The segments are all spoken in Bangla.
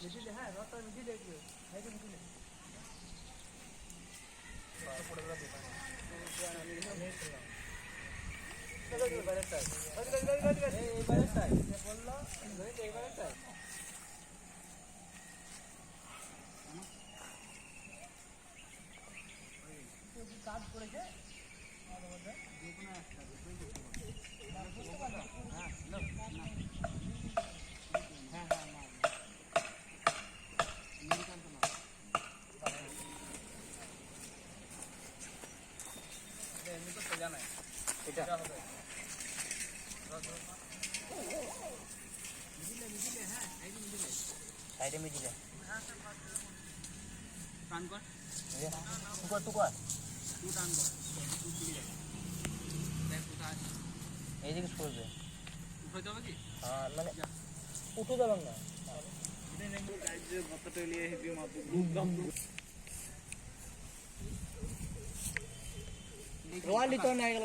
মিডিলে হ্যাঁ রথটা মিডিলে একটু সাইডে মিডিলে কাজ করেছে এমনি তো সোজা নাই এটা। সাইডে মিডিলে। কি হ্যাঁ মানে উঠে যাবেন না। রোয়ালি তো নাই গেল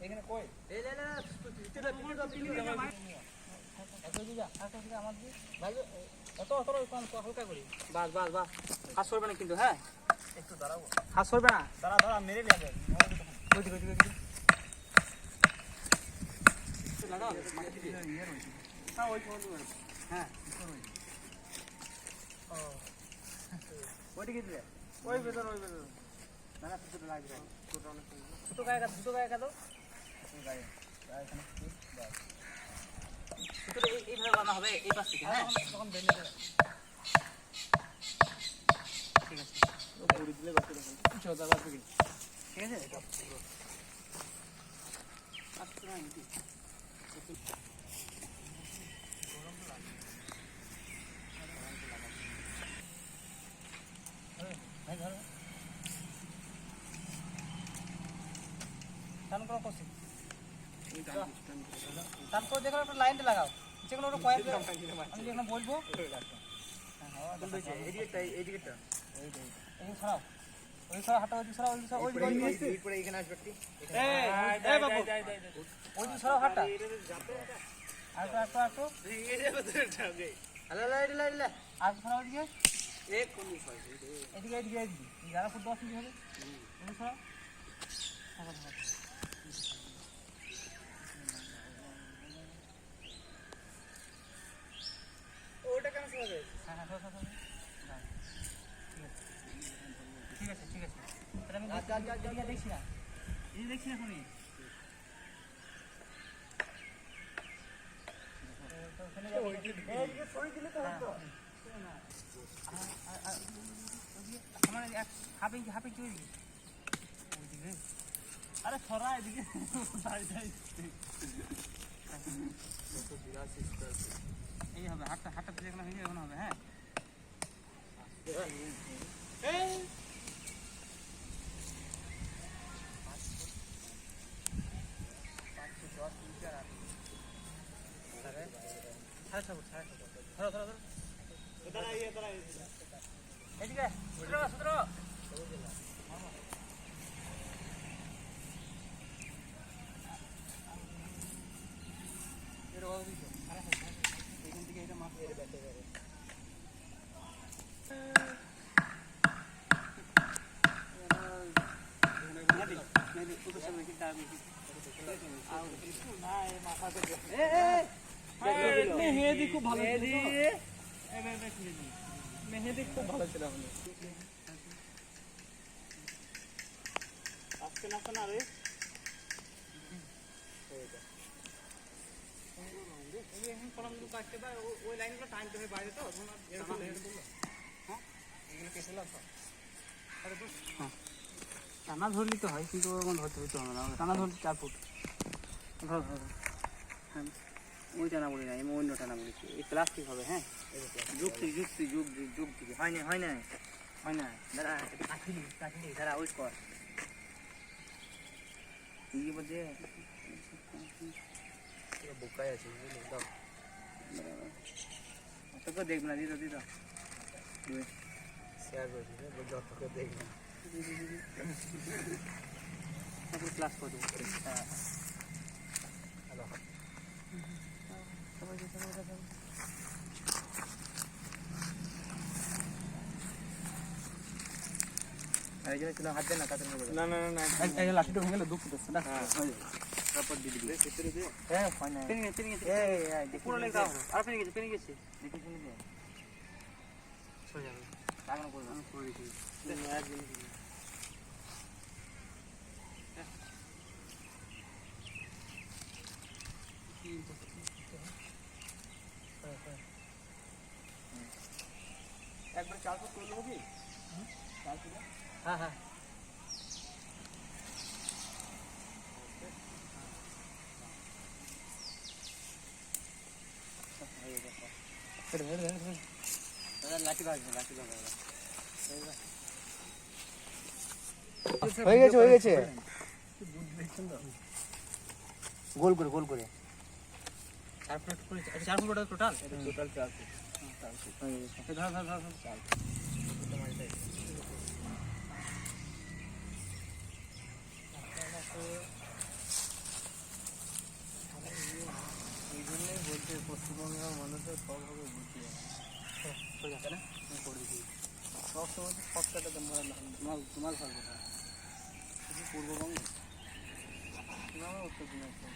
এখানে কই? এই লে লে ভিতরে ভিতরে এত দিদা এত দিদা আমার দি ভাই এত অত কম হালকা করি। বাস বাস বাস। হাত সরবে না কিন্তু হ্যাঁ? একটু না? দাঁড়া দাঁড়া মেরে নিয়ে যাবে। লাগাও মাটি দিয়ে হ্যাঁ ওই হ্যাঁ। ওইদিকে দিলে। ওই ভেতর ওই ভেতর। না না লাগবে অনেক দুটো গায়ে দুটো গায়ে কাটো গায়ে এখানে সুতোটা এই- এইভাবে বাঁধা হবে এই পাশ থেকে হ্যাঁ? তখন বেঁধে দেবে ঠিক আছে। ঘুরে দিলে দেখুন চোদা ঠিক আছে আচ্ছা না নাকি ভাই ধরো টান করো কষি টান করে দেখো একটা লাইনটা লাগাও যেগুলো ওটা কয়েক আমি যেখানে বলব এদিকেটা এদিকেটা এই সরাও ওই সরাও হাঁটা ওই দিকে সরাও ওই দিকে সরাও ওই দিকে- ওই দিকে এরপরে এখানে আসবে একটু এই বাবু ওই দিকে সরাও হাঁটা আর একটু আর একটু আর একটু আলে আলে আলে আলে আর একটু সরাও ওইদিকে। এক কোন বিষয় এদিকে এদিকে এদিকে। যারা দশ ইঞ্চি হবে ওই সরাও থাকো, থাকো। ওটা কেন শোনাবে হ্যাঁ হ্যাঁ সরাও, সরাও, সরাও। দাও। ঠিক আছে ঠিক আছে আমি দেখছি না এই দেখছি ওইদিকে আরে সরা এদিকে এই হবে যেখানে হয়ে যাবে হবে হ্যাঁ? ধরো। ধরো ধরো ধরো এদিকে সতেরো সতেরো এখান থেকে এটা মাপ এর ব্যাটে করে মেহেদি খুব ভালো ছিল ওই লাইনগুলো টাইম তো বাইরে তো আর এরকম এরকম হ্যাঁ। এগুলো কেটে লাগবে টানা ধরলি তো হয় কিন্তু ওরকম ধরতে হইতে হবে না টানা ধরলি চার ফুট। ধর ধর ধর। হ্যাঁ ওই টানা বলি না আমি অন্য টানা বলেছি এই প্লাস্টিক হবে হ্যাঁ? যুক্তি যুক্তি যুক্তি যুক্তি হয় না হয় না হয় না। দাঁড়া কাটিলি কাটিলি দাঁড়া ওই কর। কি বলছে বোকায় আছে বুঝলি? দাও। তোকে দেখব না দিত দিত। শেয়ার করে দিবে যতকে দেখবে। না কাতের মধ্যে না না না এই লাঠিটা ভেঙে গেলে দুঃখ দিচ্ছে না হ্যাঁ। তারপর দিয়ে দিবি ভিতরে দিয়ে হ্যাঁ হয় না পেনে গেছে পেনে গেছে এই এই দেখি পুরো লেগে দাও আর পেনে গেছে পেনে গেছে দেখি শুনি দে সোজা লাগানো করবে আমি করে দিয়েছি একদিন একবার চাল ফুট করে দেবো কি চাল ফুট হ্যাঁ হ্যাঁ হয়ে গেছে হয়ে গেছে। গোল করে গোল করে। চার ফুট করে চার ফুট টোটাল টোটাল চাল ফুট। এই জন্যই বলছে পশ্চিমবঙ্গের মানুষের সবভাবে বুঝি সোজা তাই না? করে দিচ্ছি। সব সময় সবটাটা তোমরা তোমার তোমার না শুধু পূর্ববঙ্গে? উত্তর দিনাজপুর